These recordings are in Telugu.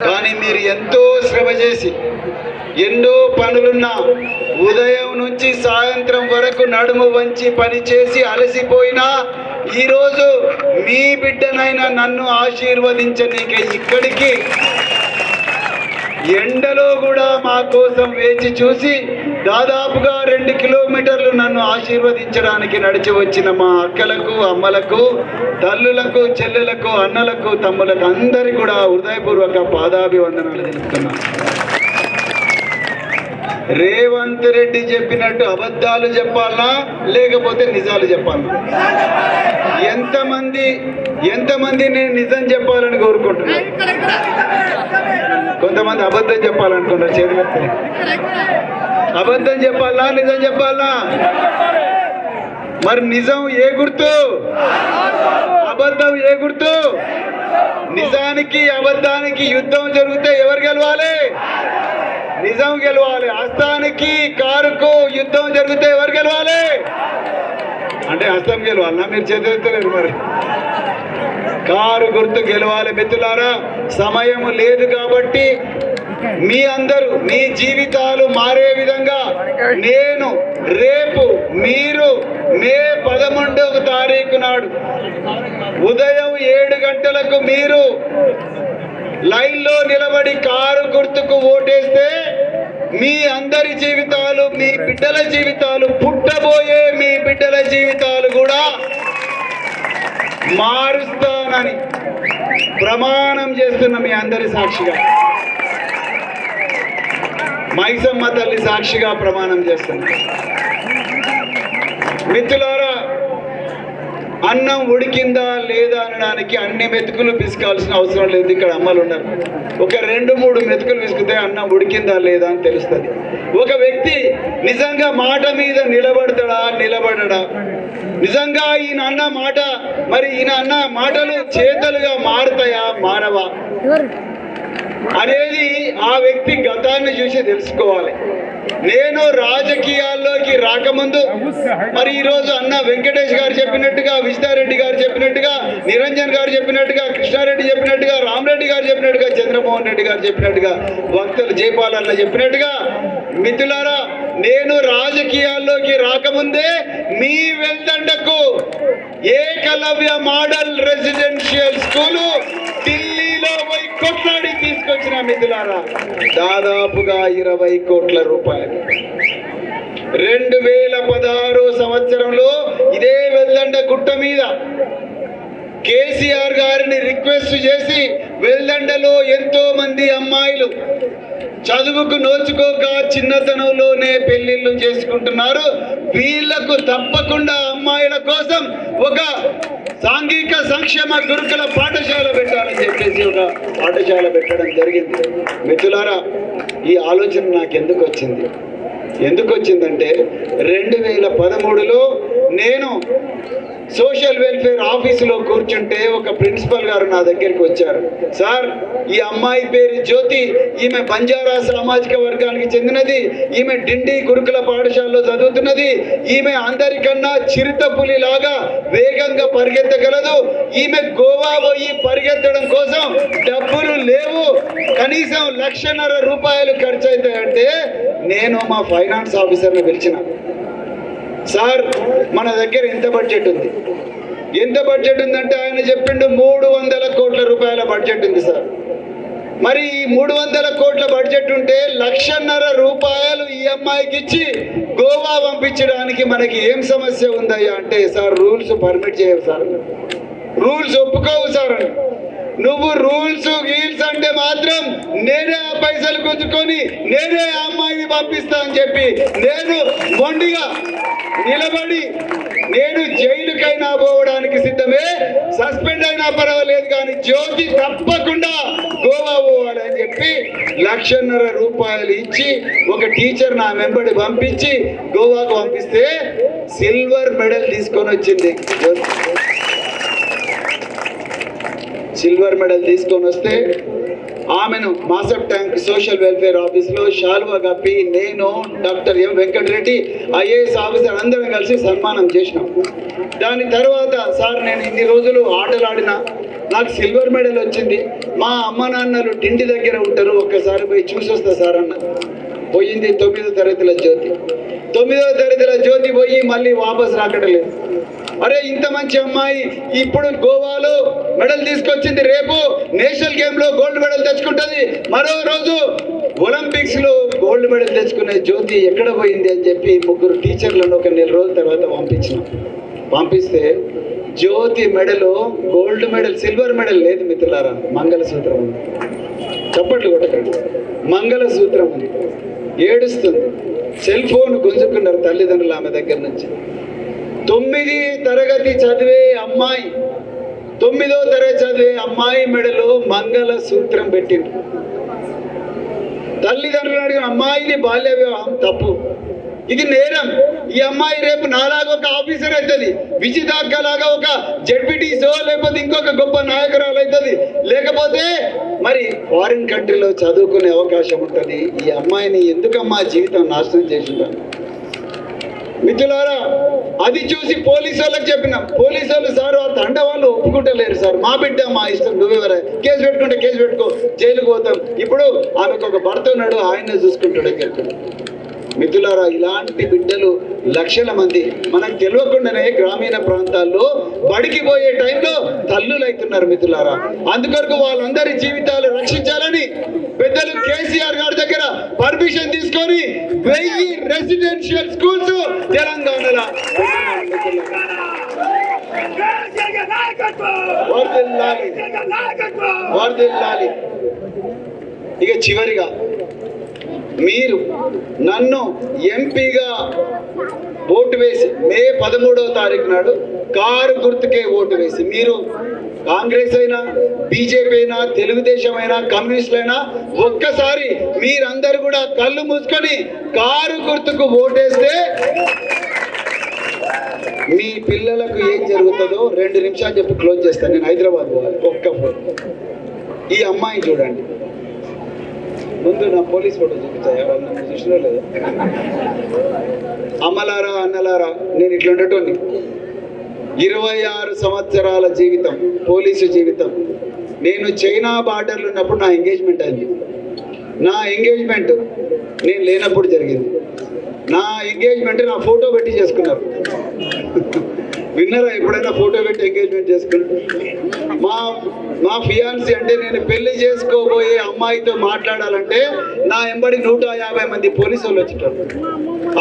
కానీ మీరు ఎంతో శ్రమ చేసి ఎన్నో పనులున్నా ఉదయం నుంచి సాయంత్రం వరకు నడుము వంచి పని చేసి అలసిపోయినా ఈరోజు మీ బిడ్డనైనా నన్ను ఆశీర్వదించనీక ఇక్కడికి. ఎండలో కూడా మా కోసం వేచి చూసి దాదాపుగా రెండు కిలోమీటర్లు నన్ను ఆశీర్వదించడానికి నడిచి వచ్చిన మా అక్కలకు అమ్మలకు తల్లులకు చెల్లెలకు అన్నలకు తమ్ములకు అందరి కూడా హృదయపూర్వక పాదాభివందనాలు తెలుపుతున్నాను రేవంత్ రెడ్డి చెప్పినట్టు అబద్ధాలు చెప్పాలా లేకపోతే నిజాలు చెప్పాలా? ఎంతమంది ఎంతమంది నేను నిజం చెప్పాలని కోరుకుంటున్నాను కొంతమంది అబద్ధం చెప్పాలనుకున్నారు చేతులెత్తి అబద్ధం చెప్పాలా? నిజం చెప్పాలా? మరి నిజం ఏ గుర్తు? అబద్ధం ఏ గుర్తు? నిజానికి అబద్ధానికి యుద్ధం జరిగితే ఎవరు గెలవాలి? నిజం గెలవాలి. హస్తానికి కారుకు యుద్ధం జరిగితే ఎవరు గెలవాలి? అంటే హస్తం గెలవాలన్నా మీరు చేతులెత్తలేరు మరి. కారు గుర్తు గెలవాలి మిత్రులారా. సమయం లేదు కాబట్టి మీ అందరూ మీ జీవితాలు మారే విధంగా నేను రేపు మీరు మే పదకొండవ తారీఖు నాడు ఉదయం ఏడు గంటలకు మీరు లైన్లో నిలబడి కారు గుర్తుకు ఓటేస్తే మీ అందరి జీవితాలు మీ బిడ్డల జీవితాలు పుట్టబోయే మీ బిడ్డల జీవితాలు కూడా మారుస్తానని ప్రమాణం చేస్తున్న మీ అందరి సాక్షిగా. మైసమ్మ తల్లి సాక్షిగా ప్రమాణం చేస్తాను. మిత్రులారా అన్నం ఉడికిందా లేదా అనడానికి అన్ని మెతుకులు పిసుకాల్సిన అవసరం లేదు. ఇక్కడ అమ్మలు ఉన్నారు. ఒక రెండు మూడు మెతుకులు పిసుకుతే అన్నం ఉడికిందా లేదా అని తెలుస్తుంది. ఒక వ్యక్తి నిజంగా మాట మీద నిలబడతాడా? నిలబడడా. నిజంగా ఈయన అన్న మాట మరి ఈయన అన్న మాటలు చేతలుగా మారతాయా? మారవా? అనేది ఆ వ్యక్తి గతాన్ని చూసి తెలుసుకోవాలి. నేను రాజకీయాల్లోకి రాకముందు మరి ఈరోజు అన్న వెంకటేష్ గారు చెప్పినట్టుగా విష్ణారెడ్డి గారు చెప్పినట్టుగా నిరంజన్ గారు చెప్పినట్టుగా కృష్ణారెడ్డి చెప్పినట్టుగా రామరెడ్డి గారు చెప్పినట్టుగా చంద్రమోహన్ రెడ్డి గారు చెప్పినట్టుగా వక్తలు జయపాల్ అన్న చెప్పినట్టుగా మిత్రులారా నేను రాజకీయాల్లోకి రాకముందే మీ వెల్దండకు Eklavya model residential school Delhi మిథులారా దాదాపుగా ఇరవై కోట్ల రూపాయలు. రెండు వేల పదహారు సంవత్సరంలో ఇదే వెల్దండ గుట్ట మీద కేసీఆర్ గారిని రిక్వెస్ట్ చేసి వెల్దండలో ఎంతో మంది అమ్మాయిలు చదువుకు నోచుకోక చిన్నతనంలోనే పెళ్ళిళ్ళు చేసుకుంటున్నారు. వీళ్ళకు తప్పకుండా అమ్మాయిల కోసం ఒక సాంఘిక సంక్షేమ గురుకుల పాఠశాల పెట్టాలని చెప్పేసి ఒక పాఠశాల పెట్టడం జరిగింది. మిత్రులారా ఈ ఆలోచన నాకు ఎందుకు వచ్చింది? ఎందుకు వచ్చిందంటే రెండు వేల పదమూడులో నేను సోషల్ వెల్ఫేర్ ఆఫీసులో కూర్చుంటే ఒక ప్రిన్సిపల్ గారు నా దగ్గరికి వచ్చారు. సార్ ఈ అమ్మాయి పేరు జ్యోతి. ఈమె బంజారా సామాజిక వర్గానికి చెందినది. ఈమె డిండి గురుకుల పాఠశాలలో చదువుతున్నది. ఈమె అందరికన్నా చిరుత లాగా వేగంగా పరిగెత్తగలదు. ఈమె గోవా పోయి పరిగెత్తడం కోసం డబ్బులు లేవు. కనీసం లక్షన్నర రూపాయలు ఖర్చు అవుతాయంటే నేను మా ఫైనాన్స్ ఆఫీసర్ని పిలిచిన. సార్ మన దగ్గర ఎంత బడ్జెట్ ఉంది. ఎంత బడ్జెట్ ఉందంటే ఆయన చెప్పిండు మూడు వందల కోట్ల రూపాయల బడ్జెట్ ఉంది సార్. మరి ఈ మూడు వందల కోట్ల బడ్జెట్ ఉంటే లక్షన్నర రూపాయలు ఈ అమ్మాయికి ఇచ్చి గోవా పంపించడానికి మనకి ఏం సమస్య ఉందయ్యా అంటే సార్ రూల్స్ పర్మిట్ చేయవు సార్. రూల్స్ ఒప్పుకోవు సార్ అని. నువ్వు రూల్స్ గీల్స్ అంటే మాత్రం నేనే ఆ పైసలు గుంజుకొని నేనే ఆ అమ్మాయిని పంపిస్తా అని చెప్పి నేను మొండిగా నిలబడి నేను జైలుకైనా పోవడానికి సిద్ధమే సస్పెండ్ అయినా పర్వాలేదు కానీ జ్యోతి తప్పకుండా గోవా పోవాలని చెప్పి లక్షన్నర రూపాయలు ఇచ్చి ఒక టీచర్ నా వెంబడి పంపించి గోవాకు పంపిస్తే సిల్వర్ మెడల్ తీసుకొని వచ్చింది. జ్యోతి సిల్వర్ మెడల్ తీసుకొని వస్తే ఆమెను మాసప్ ట్యాంక్ సోషల్ వెల్ఫేర్ ఆఫీస్లో షాల్వా కప్పి నేను doctor M Venkatareddy IAS officer అందరం కలిసి సన్మానం చేసినాం. దాని తర్వాత సార్ నేను ఇన్ని రోజులు ఆటలు నాకు సిల్వర్ మెడల్ వచ్చింది. మా అమ్మ నాన్నలు తిండి దగ్గర ఉంటారు ఒక్కసారి పోయి చూసొస్తా సార్ అన్న. పోయింది తొమ్మిదో తరగతిలో జ్యోతి. తొమ్మిదో తరగతిలో జ్యోతి పోయి మళ్ళీ వాపస్ రాకడం లేదు అరే ఇంత మంచి అమ్మాయి ఇప్పుడు గోవాలో మెడల్ తీసుకొచ్చింది రేపు నేషనల్ గేమ్లో గోల్డ్ మెడల్ తెచ్చుకుంటుంది. మరో రోజు ఒలింపిక్స్లో గోల్డ్ మెడల్ తెచ్చుకునే జ్యోతి ఎక్కడ పోయింది అని చెప్పి ముగ్గురు టీచర్లను ఒక నెల రోజుల తర్వాత పంపించిన. పంపిస్తే జ్యోతి మెడలో గోల్డ్ మెడల్ సిల్వర్ మెడల్ లేదు మిత్రులారా. మంగళసూత్రం ఉంది. చప్పట్లు కొట్టకండి. మంగళసూత్రం ఉంది. ఏడుస్తుంది. సెల్ ఫోన్ గుంజుకున్నారు తల్లిదండ్రులు ఆమె దగ్గర నుంచి. తొమ్మిది తరగతి చదివే అమ్మాయి తొమ్మిదో తరగతి చదివే అమ్మాయి మెడలో మంగళ సూత్రం పెట్టిండు తల్లిదండ్రులు అడిగిన అమ్మాయిని బాల్య వివాహం తప్పు. ఇది నేరం. ఈ అమ్మాయి రేపు నాలాగా ఒక ఆఫీసర్ అవుతుంది. విజితాక్క లాగా ఒక జడ్పీటీసో లేకపోతే ఇంకొక గొప్ప నాయకురాలు అవుతుంది. లేకపోతే మరి ఫారిన్ కంట్రీలో చదువుకునే అవకాశం ఉంటుంది. ఈ అమ్మాయిని ఎందుకమ్మా జీవితం నాశనం చేసింటాను మిత్రులారా అది చూసి పోలీసు వాళ్ళకి చెప్పినాం. పోలీసు వాళ్ళు సార్ ఆ తండ వాళ్ళు ఒప్పుకుంటలేరు సార్. మా బిడ్డ మా ఇష్టం. నువ్వెవరే? కేసు పెట్టుకుంటే కేసు పెట్టుకో. జైలుకు పోతాం. ఇప్పుడు ఆమెకు ఒక భర్త ఉన్నాడు ఆయన్ని చూసుకుంటాడు అని మిత్రులారా ఇలాంటి బిడ్డలు లక్షల మంది. మనకు తెలియకుండానే గ్రామీణ ప్రాంతాల్లో బడికి పోయే టైంలో తల్లులు అవుతున్నారు మిత్రులారా అందుకొరకు వాళ్ళందరి జీవితాలు రక్షించాలని పెద్దలు కేసీఆర్ గారి దగ్గర పర్మిషన్ తీసుకొని వెయ్యి రెసిడెన్షియల్ స్కూల్స్ తెలంగాణలో. పెట్టినారు ఇక చివరిగా మీరు నన్ను ఎంపీగా ఓటు వేసి మే పదమూడవ తారీఖు నాడు కారు గుర్తుకే ఓటు వేసి మీరు కాంగ్రెస్ అయినా బీజేపీ అయినా తెలుగుదేశం అయినా కమ్యూనిస్టులు అయినా ఒక్కసారి మీరందరూ కూడా కళ్ళు మూసుకొని కారు గుర్తుకు ఓటేస్తే మీ పిల్లలకు ఏం జరుగుతుందో రెండు నిమిషాలు చెప్పి క్లోజ్ చేస్తాను. నేను హైదరాబాద్ పోవాలి. ఒక్క ఈ అమ్మాయిని చూడండి. ముందు నా పోలీస్ ఫోటో చూపించాయి వాళ్ళు నన్ను చూసినా లేదా? అమ్మలారా అన్నలారా నేను ఇట్లుండటోని ఇరవై ఆరు సంవత్సరాల జీవితం పోలీసు జీవితం. నేను చైనా బార్డర్లు ఉన్నప్పుడు నా ఎంగేజ్మెంట్ అయింది. నా ఎంగేజ్మెంట్ నేను లేనప్పుడు జరిగింది. నా ఎంగేజ్మెంట్ నా ఫోటో పెట్టి చేసుకున్నారు. విన్నారా ఎప్పుడైనా ఫోటో పెట్టి ఎంగేజ్మెంట్ చేసుకున్నారు మా మా ఫియాన్సీ అంటే నేను పెళ్ళి చేసుకోబోయే అమ్మాయితో మాట్లాడాలంటే నా ఎంబడి నూట యాభై మంది పోలీసు వాళ్ళు వచ్చేటారు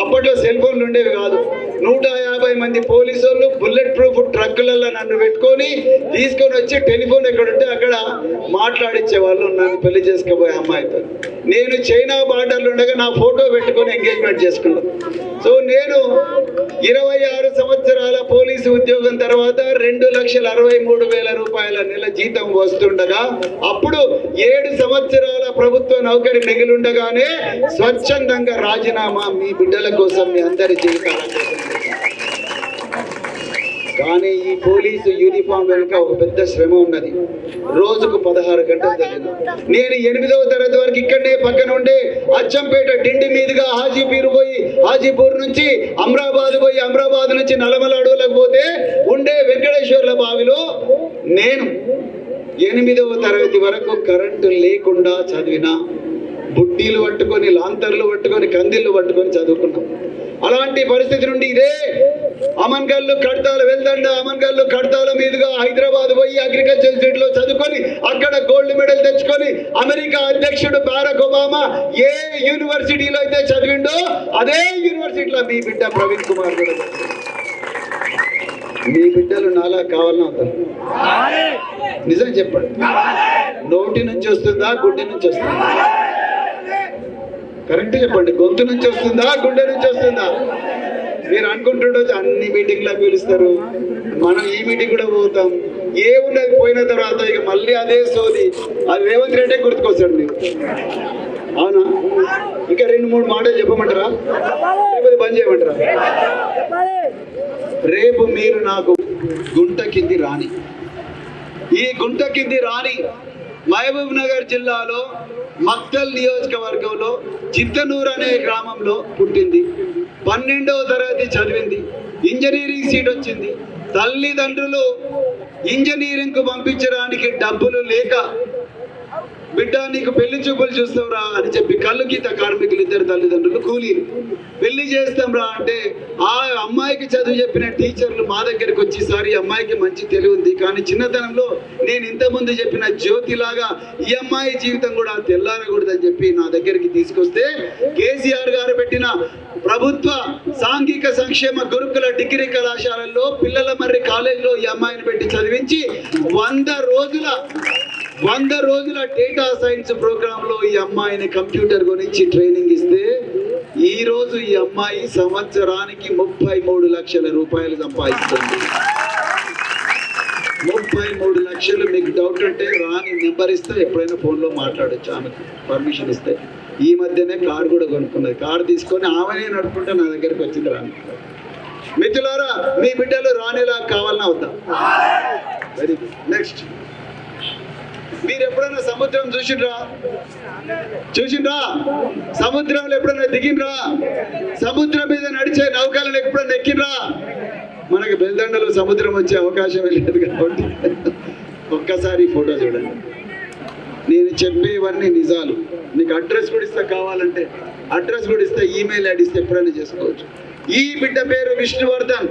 అప్పట్లో సెల్ ఫోన్లు ఉండేవి కాదు. నూట యాభై మంది పోలీసు వాళ్ళు బుల్లెట్ ప్రూఫ్ ట్రక్కులలో నన్ను పెట్టుకొని తీసుకొని వచ్చి టెలిఫోన్ ఎక్కడ ఉంటే అక్కడ మాట్లాడించే వాళ్ళు నన్ను పెళ్ళి చేసుకోబోయే అమ్మాయితో. నేను చైనా బార్డర్లు ఉండగా నా ఫోటో పెట్టుకొని ఎంగేజ్మెంట్ చేసుకున్నాను సో నేను ఇరవై ఆరు సంవత్సరాల పోలీసు ఉద్యోగం తర్వాత రెండు లక్షల అరవై మూడు వేల రూపాయల నెల జీతం వస్తుండగా అప్పుడు ఏడు సంవత్సరాల ప్రభుత్వ నౌకరి మిగిలిండగానే స్వచ్ఛందంగా రాజీనామా మీ బిడ్డల కోసం మీ అందరి జీవితాల కోసం. కానీ ఈ పోలీసు యూనిఫామ్ వెనుక ఒక పెద్ద శ్రమ ఉన్నది. రోజుకు పదహారు గంటలు చదివిన నేను ఎనిమిదవ తరగతి వరకు ఇక్కడనే పక్కన ఉండే అచ్చంపేట డిండి మీదుగా హాజీపీర్ పోయి హాజీపూర్ నుంచి అమరాబాద్ పోయి అమరాబాద్ నుంచి నలమల అడవులకు పోతే ఉండే వెంకటేశ్వర్ల బావిలో నేను ఎనిమిదవ తరగతి వరకు కరెంటు లేకుండా చదివిన బుడ్డీలు పట్టుకొని లాంతర్లు పట్టుకొని కందిళ్ళు పట్టుకొని చదువుకున్నాం. అలాంటి పరిస్థితి నుండి ఇదే అమన్గల్లు కడతాల అమన్ అమన్గల్లు కడతాల మీదుగా హైదరాబాద్ పోయి అగ్రికల్చర్ స్టేట్లో చదువుకొని అక్కడ గోల్డ్ మెడల్ తెచ్చుకొని అమెరికా అధ్యక్షుడు బారక్ ఒబామా ఏ యూనివర్సిటీలో అయితే చదివిండో అదే యూనివర్సిటీలో మీ బిడ్డ ప్రవీణ్ కుమార్ కూడా మీ బిడ్డలు నాలా కావాలన్నా అవుతారు నిజం చెప్పండి. నోటి నుంచి వస్తుందా గుండె నుంచి వస్తుందా? కరెక్ట్ చెప్పండి. గొంతు నుంచి వస్తుందా గుండె నుంచి వస్తుందా? మీరు అనుకుంటుండొచ్చు అన్ని మీటింగ్లకు పిలుస్తారు. మనం ఈ మీటింగ్ కూడా పోతాం. ఏ ఏమున్నది పోయిన తర్వాత ఇక మళ్ళీ అదే సోది. అది రేవంత్ రెడ్డి గుర్తుకొస్తాడు అవునా? ఇంకా రెండు మూడు మాటలు చెప్పమంటారా? లేకపోతే బంద్ చేయమంటారా? రేపు మీరు నాకు గుంట కింది రాని. ఈ గుంట కింది రాని మహబూబ్ నగర్ జిల్లాలో మక్తల్ నియోజకవర్గంలో చిత్తనూరు అనే గ్రామంలో పుట్టింది. పన్నెండవ తరగతి చదివింది. ఇంజనీరింగ్ సీట్ వచ్చింది. తల్లిదండ్రులు ఇంజనీరింగ్కు పంపించడానికి డబ్బులు లేక బిడ్డ నీకు పెళ్ళి చూపులు చూస్తావురా అని చెప్పి కళ్ళు గీత కార్మికులు ఇద్దరు తల్లిదండ్రులు కూలీలు పెళ్ళి చేస్తాంరా అంటే ఆ అమ్మాయికి చదువు చెప్పిన టీచర్లు మా దగ్గరికి వచ్చి సార్ ఈ అమ్మాయికి మంచి తెలివి ఉంది కానీ చిన్నతనంలో నేను ఇంతకుముందు చెప్పిన జ్యోతిలాగా ఈ అమ్మాయి జీవితం కూడా తెల్లారకూడదని చెప్పి నా దగ్గరికి తీసుకొస్తే కేసీఆర్ గారు పెట్టిన ప్రభుత్వ సాంఘిక సంక్షేమ గురుకుల డిగ్రీ కళాశాలల్లో పిల్లల మర్రి కాలేజీలో ఈ అమ్మాయిని పెట్టి చదివించి వంద రోజుల వంద రోజుల డేటా సైన్స్ ప్రోగ్రామ్లో ఈ అమ్మాయిని కంప్యూటర్ గురించి ట్రైనింగ్ ఇస్తే ఈ రోజు ఈ అమ్మాయి సంవత్సరానికి ముప్పై మూడు లక్షల రూపాయలు సంపాదిస్తుంది. ముప్పై మూడు లక్షలు మీకు డౌట్ ఉంటే రాని నెంబర్ ఇస్తే ఎప్పుడైనా ఫోన్లో మాట్లాడొచ్చు ఆమెకు పర్మిషన్ ఇస్తే. ఈ మధ్యనే కార్ కూడా కొనుక్కున్నది. కార్ తీసుకొని ఆమెనే నడుపుకుంటే నా దగ్గరికి వచ్చింది రాని మిత్రులారా మీ బిడ్డలు రానిలా కావాలన్నా వద్దాం వెరీ గుడ్ నెక్స్ట్ మీరు ఎప్పుడైనా సముద్రం చూసిండ్రా? చూసిండ్రా? సముద్రంలో ఎప్పుడైనా దిగిండ్రా? సముద్రం మీద నడిచే నౌకలను ఎప్పుడైనా ఎక్కిండ్రా? మనకు బెల్దండలో సముద్రం వచ్చే అవకాశం లేదు కాబట్టి ఒక్కసారి ఫోటో చూడండి. నేను చెప్పేవన్నీ నిజాలు. నీకు అడ్రస్ కూడా ఇస్తా కావాలంటే అడ్రస్ కూడా ఇస్తే ఈమెయిల్ ఐడి ఇస్తే ఎప్పుడైనా చేసుకోవచ్చు. ఈ బిడ్డ పేరు విష్ణువర్ధన్.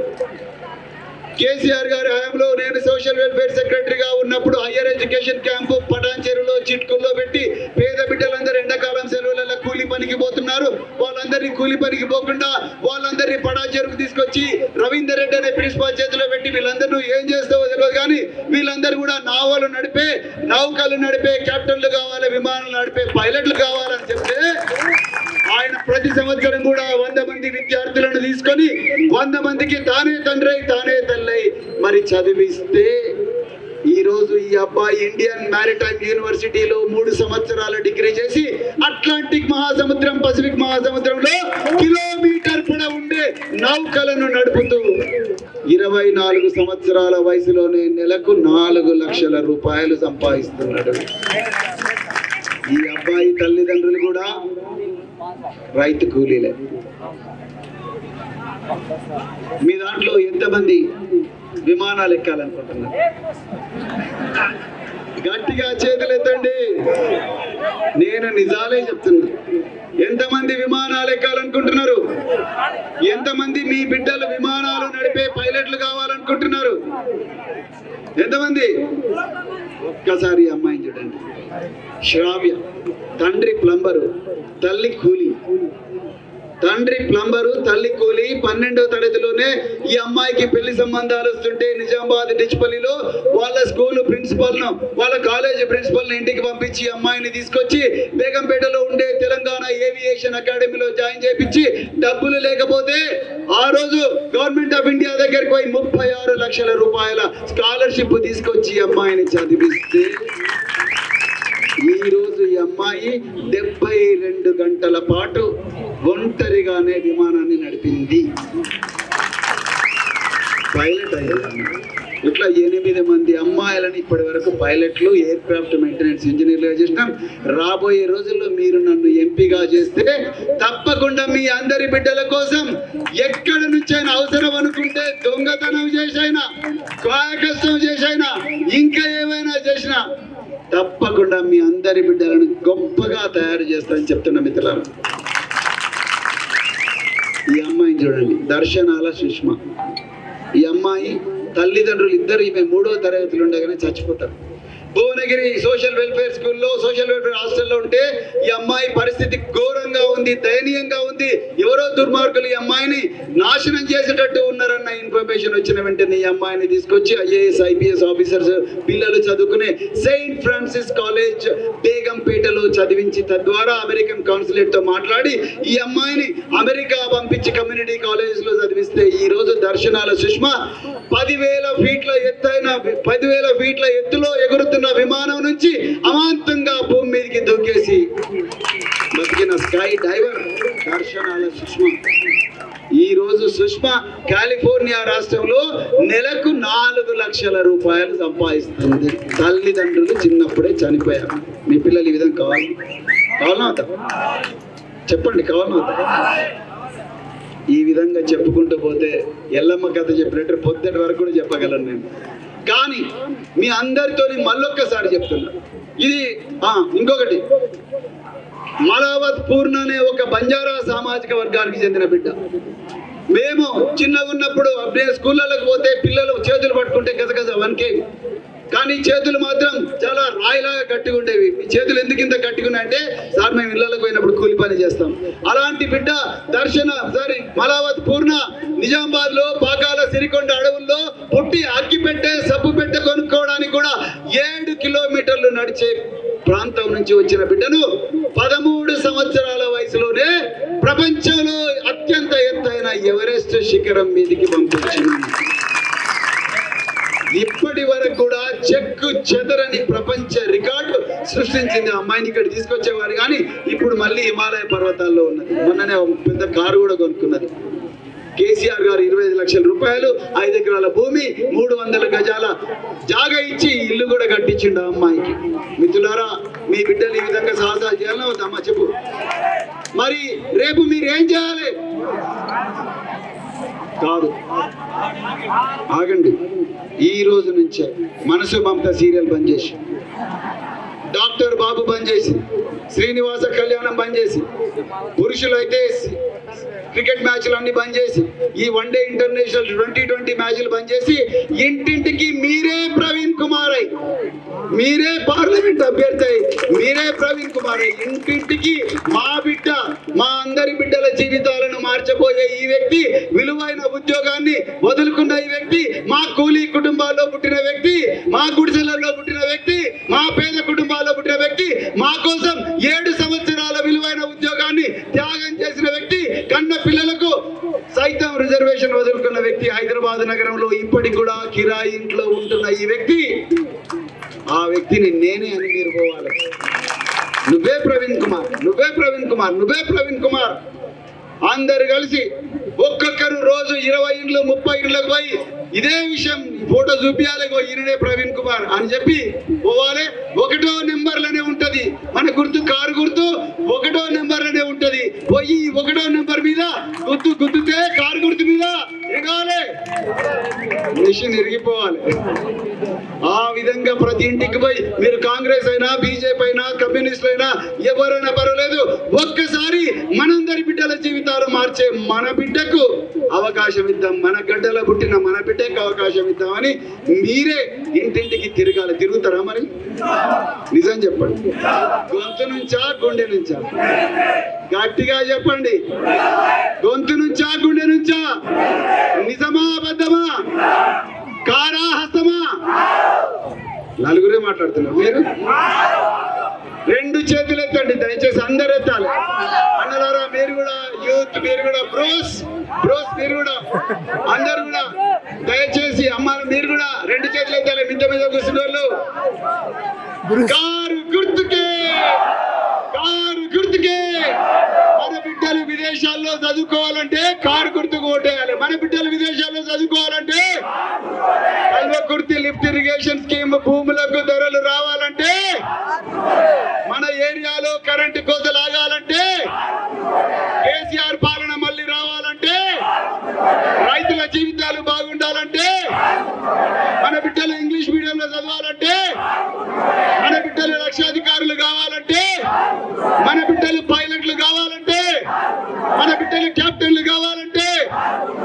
కేసీఆర్ గారి హయాంలో నేను సోషల్ వెల్ఫేర్ సెక్రటరీగా ఉన్నప్పుడు హయ్యర్ ఎడ్యుకేషన్ క్యాంపు పటాంచెరులో చిట్కుల్లో పెట్టి పేద బిడ్డలందరూ ఎండాకాలం సెలవులలో కూలి పనికి పోతున్నారు. వాళ్ళందరినీ కూలి పనికి పోకుండా వాళ్ళందరినీ పటాన్ తీసుకొచ్చి రవీందర్ రెడ్డి అనే ప్రిన్సిపాల్ చేతిలో పెట్టి వీళ్ళందరూ ఏం చేస్తావో తెలియదు కానీ వీళ్ళందరూ కూడా నావలు నడిపే నౌకలు నడిపే కెప్టెన్లు కావాలి విమానాలు నడిపే పైలట్లు కావాలని చెప్తే ఆయన ప్రతి సంవత్సరం కూడా వంద మంది విద్యార్థులను తీసుకొని వంద మందికి తానే తండ్రై తానే తల్లై మరి చదివిస్తే ఈరోజు ఈ అబ్బాయి ఇండియన్ మ్యారిటైమ్ యూనివర్సిటీలో మూడు సంవత్సరాల డిగ్రీ చేసి అట్లాంటిక్ మహాసముద్రం పసిఫిక్ మహాసముద్రంలో కిలోమీటర్ కూడా ఉండే నౌకలను నడుపుతూ ఇరవై నాలుగు సంవత్సరాల వయసులోనే నెలకు నాలుగు లక్షల రూపాయలు సంపాదిస్తున్నాడు. ఈ అబ్బాయి తల్లిదండ్రులు కూడా రైతు కూలీలే. మీ దాంట్లో ఎంతమంది విమానాలు ఎక్కాలనుకుంటున్నారు? గట్టిగా చేతులు ఎత్తండి. నేను నిజాలే చెప్తున్నా. ఎంతమంది విమానాలు ఎక్కాలనుకుంటున్నారు? ఎంతమంది మీ బిడ్డలు విమానాలు నడిపే పైలట్లు కావాలనుకుంటున్నారు? ఎంతమంది? ఒక్కసారి అమ్మాయిని చూడండి. శ్రావ్య తండ్రి ప్లంబరు తల్లి కూలి. తండ్రి ప్లంబరు తల్లి కూలి పన్నెండో తరగతిలోనే ఈ అమ్మాయికి పెళ్ళి సంబంధాలు వస్తుంటే నిజామాబాద్ డిచ్పల్లిలో వాళ్ళ స్కూల్ ప్రిన్సిపల్ను వాళ్ళ కాలేజ్ ప్రిన్సిపల్ ఇంటికి పంపించి అమ్మాయిని తీసుకొచ్చి బేగంపేటలో ఉండే తెలంగాణ ఏవియేషన్ అకాడమీలో జాయిన్ చేపించి డబ్బులు లేకపోతే ఆ రోజు గవర్నమెంట్ ఆఫ్ ఇండియా దగ్గరికి పోయి ముప్పై ఆరు లక్షల రూపాయల స్కాలర్షిప్ తీసుకొచ్చి ఈ అమ్మాయిని చదివిస్తే అమ్మాయి డెబ్బై రెండు గంటల పాటు ఒంటరిగానే విమానాన్ని నడిపింది. పైలట్ అయ్యారు ఇట్లా ఎనిమిది మంది అమ్మాయిలను ఇప్పటి వరకు పైలట్లు ఎయిర్ క్రాఫ్ట్ మెయింటెనెన్స్ ఇంజనీర్లుగా చేసినాం. రాబోయే రోజుల్లో మీరు నన్ను ఎంపీగా చేస్తే తప్పకుండా మీ అందరి బిడ్డల కోసం ఎక్కడి నుంచైనా అవసరం అనుకుంటే దొంగతనం చేసైనా కాయకష్టం చేసైనా ఇంకా ఏమైనా చేసినా తప్పకుండా మీ అందరి బిడ్డలను గొప్పగా తయారు చేస్తానని చెప్తున్నా మిత్రులారా. ఈ అమ్మాయిని చూడండి దర్శనాల సుష్మ. ఈ అమ్మాయి తల్లిదండ్రులు ఇద్దరు ఈమె మూడో తరగతిలో ఉండగానే చచ్చిపోతారు. భువనగిరి సోషల్ వెల్ఫేర్ స్కూల్లో సోషల్ వెల్ఫేర్ హాస్టల్లో ఉంటే ఈ అమ్మాయి పరిస్థితి ఘోరంగా ఉంది దయనీయంగా ఉంది. ఎవరో దుర్మార్గులు ఈ అమ్మాయిని నాశనం చేసేటట్టు ఉన్నారన్న ఇన్ఫర్మేషన్ వచ్చిన వెంటనే ఈ అమ్మాయిని తీసుకొచ్చి ఐఏఎస్ ఐపీఎస్ ఆఫీసర్స్ పిల్లలు చదువుకునే సెయింట్ ఫ్రాన్సిస్ కాలేజ్ బేగంపేటలో చదివించి తద్వారా అమెరికన్ కాన్సులేట్తో మాట్లాడి ఈ అమ్మాయిని అమెరికా పంపించి కమ్యూనిటీ కాలేజ్లో చదివిస్తే ఈ రోజు దర్శనాల సుష్మా పదివేల ఫీట్ల ఎత్తైన పదివేల ఫీట్ల ఎత్తులో ఎగురుతున్న విమానం నుంచి అమాంతంగా భూమి మీదకి దూకేసి బతికిన స్కై డైవర్ దర్శనాల సుష్మా. ఈ రోజు సుష్మా కాలిఫోర్నియా రాష్ట్రంలో నెలకు నాలుగు లక్షల రూపాయలు సంపాదిస్తుంది. తల్లిదండ్రులు చిన్నప్పుడే చనిపోయారు. మీ పిల్లలు ఈ విధంగా కావాలి? కావాలన్నా చెప్పండి కావాలన్నా ఈ విధంగా చెప్పుకుంటూ పోతే ఎల్లమ్మ కథ చెప్పినట్టు పొద్దుటి వరకు కూడా చెప్పగలను నేను. కానీ మీ అందరితోని మళ్ళొక్కసారి చెప్తున్నా. ఇది ఇంకొకటి. మలావత్ పూర్ణ అనే ఒక బంజారా సామాజిక వర్గానికి చెందిన బిడ్డ. మేము చిన్నగా ఉన్నప్పుడు నేను స్కూళ్ళలోకి పోతే పిల్లలు చేతులు పట్టుకుంటే గజగజ వన్కేవి కానీ చేతులు మాత్రం చాలా రాయిలాగా గట్టిగా ఉండేవి. మీ చేతులు ఎందుకు ఇంత గట్టిగా సార్ మేము ఇళ్ళకి పోయినప్పుడు కూలి పని చేస్తాం. అలాంటి బిడ్డ దర్శన సారీ మలావత్ పూర్ణ నిజామాబాద్లో పాకాల సిరికొండ అడవుల్లో పుట్టి అక్కి పెట్టే సబ్బు పెట్టె కొనుక్కోవడానికి కూడా ఏడు కిలోమీటర్లు నడిచే ప్రాంతం నుంచి వచ్చిన బిడ్డను పదమూడు సంవత్సరాల వయసులోనే ప్రపంచంలో అత్యంత ఎత్తైన ఎవరెస్ట్ శిఖరం మీదికి పంపించింది ఇప్పటి వరకు కూడా చెక్కు చెదరని ప్రపంచ రికార్డు సృష్టించింది అమ్మాయిని ఇక్కడ తీసుకొచ్చేవారు. కానీ ఇప్పుడు మళ్ళీ హిమాలయ పర్వతాల్లో ఉన్నది. మొన్ననే ఒక పెద్ద కారు కూడా కొనుక్కున్నది. కేసీఆర్ గారు ఇరవై ఐదు లక్షల రూపాయలు ఐదు ఎకరాల భూమి మూడు వందల గజాల జాగా ఇచ్చి ఇల్లు కూడా కట్టించిండు ఆ అమ్మాయికి. మిత్రులారా మీ బిడ్డలు ఈ విధంగా సాహసాలు చేయాలని వద్దమ్మా చెప్పు. మరి రేపు మీరు ఏం చేయాలి? కాదు. ఆగండి. ఈ రోజు నుంచే మనసు మమత సీరియల్ బంద్ చేసి. డాక్టర్ బాబు బంద్ చేసి. శ్రీనివాస కళ్యాణం బంద్ చేసి. పురుషులు అయితే క్రికెట్ మ్యాచ్లు అన్ని బంద్ చేసి. ఈ one day international twenty twenty మ్యాచ్లు బంద్ చేసి ఇంటింటికి మీరే ప్రవీణ్ కుమార్. అయి మీరే పార్లమెంట్ అభ్యర్థి మీరే ప్రవీణ్ కుమార్. అయి ఇంటింటికి మా బిడ్డ మా అందరి బిడ్డల జీవితాలను మార్చబోయే ఈ వ్యక్తి విలువైన ఉద్యోగాన్ని వదులుకున్న ఈ వ్యక్తి మా కూలీ కుటుంబాల్లో పుట్టిన వ్యక్తి మా గుడిసెలలో పుట్టిన వ్యక్తి మా పేద కుటుంబాల్లో పుట్టిన వ్యక్తి మా కోసం ఏడు సంవత్సరాల విలువైన ఉద్యోగాన్ని త్యాగం చేసిన వ్యక్తి కన్న పిల్లలకు సైతం రిజర్వేషన్ వదులుకున్న వ్యక్తి హైదరాబాద్ నగరంలో ఇప్పటికి కూడా కిరాయి ఇంట్లో ఉంటున్న ఈ వ్యక్తి. ఆ వ్యక్తిని నేనే అని మీరు పోవాలి. నువ్వే ప్రవీణ్ కుమార్ నువ్వే ప్రవీణ్ కుమార్ నువ్వే ప్రవీణ్ కుమార్. అందరు కలిసి ఒక్కొక్కరు రోజు ఇరవై ఇండ్లు ముప్పై ఇండ్లకు పోయి ఇదే విషయం ఫోటో చూపించాలి ఈయననే ప్రవీణ్ కుమార్ అని చెప్పి పోవాలి. ఒకటో నెంబర్లోనే ఉంటది. మన గుర్తు కారు గుర్తు ఒకటో నెంబర్లోనే ఉంటది. పోయి ఒకటో నెంబర్ మీద గుర్తు గుర్తుతే కారు గుర్తు మీద ఎగాలి మిషన్ ఇరిగిపోవాలి. ఆ విధంగా ప్రతి ఇంటికి పోయి మీరు కాంగ్రెస్ అయినా బీజేపీ అయినా కమ్యూనిస్ట్ అయినా ఎవరైనా పర్వాలేదు. ఒక్కసారి మనందరి బిడ్డల జీవితాలు మార్చే మన బిడ్డకు అవకాశం ఇద్దాం. మన గడ్డల పుట్టిన మన బిడ్డకు అవకాశం అని మీరే ఇంటింటికి తిరగాలి. తిరుగుతారా మరి? నిజం చెప్పండి. గొంతు నుంచా గుండె నుంచా? గట్టిగా చెప్పండి. గొంతు నుంచా గుండె నుంచా? నిజమా అబద్ధమా? కారా హస్తమా? నలుగురే మాట్లాడుతున్నారు. మీరు? రెండు చేతులు ఎత్తండి దయచేసి అందరు ఎత్తాలి. అన్నలారా మీరు కూడా యూత్ మీరు కూడా బ్రోస్ బ్రోస్ మీరు కూడా అందరు కూడా దయచేసి అమ్మాలు మీరు కూడా రెండు చేతులు ఎత్తాలి మిద్ద మీద కూర్చున్న వాళ్ళు. కారు గుర్తుకే కారు గుర్తుకే. మన బిడ్డలు విదేశాల్లో చదువుకోవాలంటే కారు గుర్తుకు ఓటేయాలి. మన బిడ్డలు విదేశాల్లో చదువుకోవాలంటే కల్వకుర్తి లిఫ్ట్ ఇరిగేషన్ స్కీమ్ భూములకు ధరలు రావాలంటే ఏరియాలో కరెంటు కోతలు ఆగాలంటే కేసీఆర్ పాలన మళ్ళీ రావాలంటే రైతుల జీవితాలు బాగుండాలంటే మన బిడ్డలు ఇంగ్లీష్ మీడియంలో చదవాలంటే మన బిడ్డలు లక్షాధికారులు కావాలంటే మన బిడ్డలు పైలట్లు కావాలంటే మన బిడ్డలు కెప్టెన్లు కావాలంటే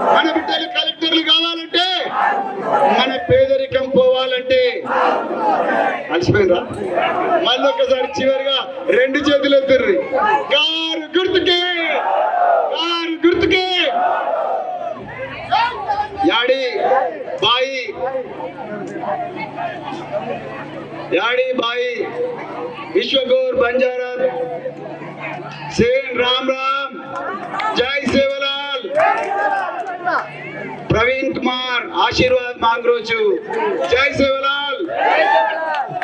మన బిడ్డలు కలెక్టర్లు కావాలంటే మన పేదరికం పోవాలంటే. అలసిపోయినరా? మళ్ళీ ఒకసారి చివరి చేతులు ఎత్తుర్రి కారు గుర్తుకే కారు గుర్తుకే. యాడి బాయి. యాడి బాయి. విశ్వగోర్ బంజారా. సేన్ రామ్ రామ్. జై సేవలాల్. ప్రవీణ్ కుమార్ ఆశీర్వాద్ మాంగ్రోచు జై సేవలాల్.